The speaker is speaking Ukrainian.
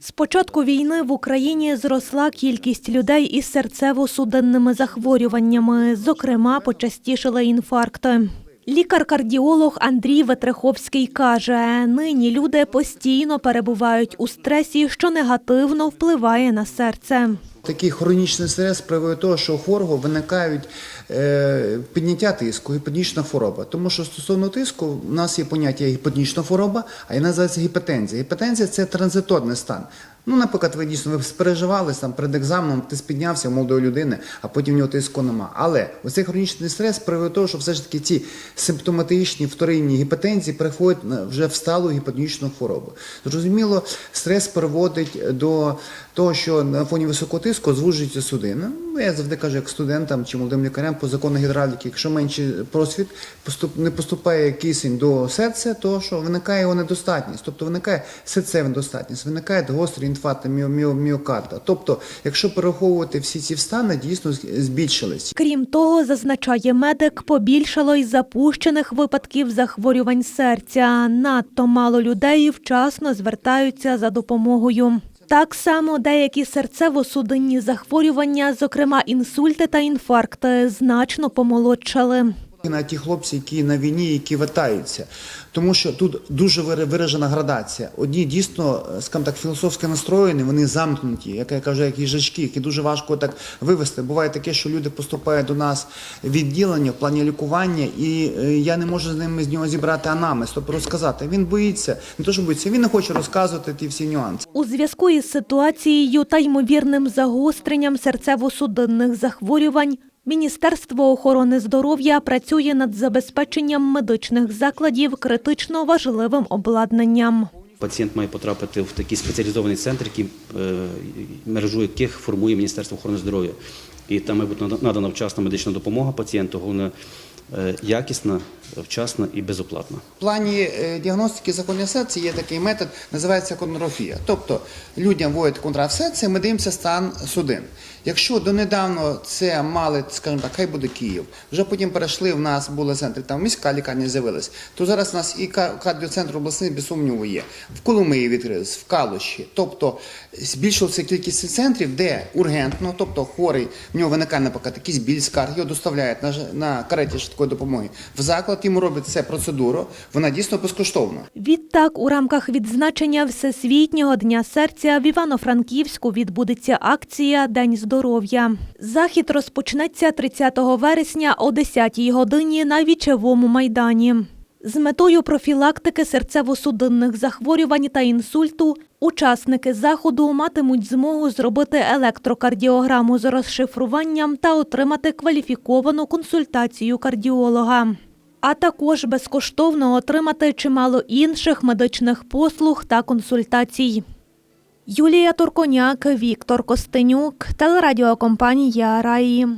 З початку війни в Україні зросла кількість людей із серцево-судинними захворюваннями. Зокрема, почастішили інфаркти. Лікар-кардіолог Андрій Ветриховський каже, нині люди постійно перебувають у стресі, що негативно впливає на серце. Такий хронічний стрес приводить до того, що у хворого виникають е, підняття тиску, гіпотонічна хвороба. Тому що стосовно тиску, у нас є поняття гіпотонічна хвороба, а і називається гіпотензія. Гіпотензія це транзиторний стан. Ну, наприклад, ви дійсно ви спереживали сам перед екзаменом, ти спіднявся молодої людини, а потім в нього тиску нема. Але оцей хронічний стрес приводить до того, що все ж таки ці симптоматичні вторинні гіпотензії переходять вже в сталу гіпотонічну хворобу. Зрозуміло, стрес приводить до того, що на фоні високого тиску звужуються судини. Ну, я завжди кажу, як студентам чи молодим лікарям по закону гідравліки, якщо менший просвіт поступ, не поступає кисень до серця, то що виникає його недостатність, тобто виникає серцева недостатність, виникає гострий інфаркт міо, міо, міокарда. Тобто, якщо перераховувати всі ці стани, дійсно збільшились. Крім того, зазначає медик, побільшало й запущених випадків захворювань серця. Надто мало людей вчасно звертаються за допомогою. Так само деякі серцево-судинні захворювання, зокрема інсульти та інфаркти, значно помолодшали. На ті хлопці, які на війні, які вертаються, тому що тут дуже вира- виражена градація. Одні дійсно, скажімо так, філософськи настроєні, вони замкнуті, як я кажу, як їжачки, які дуже важко так вивести. Буває таке, що люди поступають до нас відділення в плані лікування, і е, я не можу з ними з нього зібрати анамнез, тобто розказати. Він боїться, не то, що боїться, він не хоче розказувати ті всі нюанси. У зв'язку із ситуацією та ймовірним загостренням серцево-судинних захворювань Міністерство охорони здоров'я працює над забезпеченням медичних закладів критично важливим обладнанням. Пацієнт має потрапити в такий спеціалізований центр, який е, мережу яких формує Міністерство охорони здоров'я. І там має бути нада- надана вчасна медична допомога пацієнту, головне якісна, вчасна і безоплатна. В плані е, діагностики захворювання серця є такий метод, називається контрофія. Тобто людям вводять серце, ми дивимося стан судин. Якщо донедавно це мали, скажімо так, хай буде Київ, вже потім перейшли, в нас були центри, там міська лікарня з'явилась, то зараз у нас і кардіоцентр обласний без сумніву є. В Коломиї відкрились, в Калуші. Тобто збільшилася кількість центрів, де ургентно, тобто хворий, в нього виникає, наприклад, якийсь біль скарг, його доставляють на, на кареті швидкої допомоги в заклад, йому робить це процедуру, вона дійсно безкоштовна. Відтак, у рамках відзначення Всесвітнього дня серця в Івано-Франківську відбудеться акція День здоров'я. Захід розпочнеться 30 вересня о 10 годині на Вічевому майдані. З метою профілактики серцево-судинних захворювань та інсульту учасники заходу матимуть змогу зробити електрокардіограму з розшифруванням та отримати кваліфіковану консультацію кардіолога а також безкоштовно отримати чимало інших медичних послуг та консультацій. Юлія Турконяк, Віктор Костенюк, телерадіокомпанія Раї.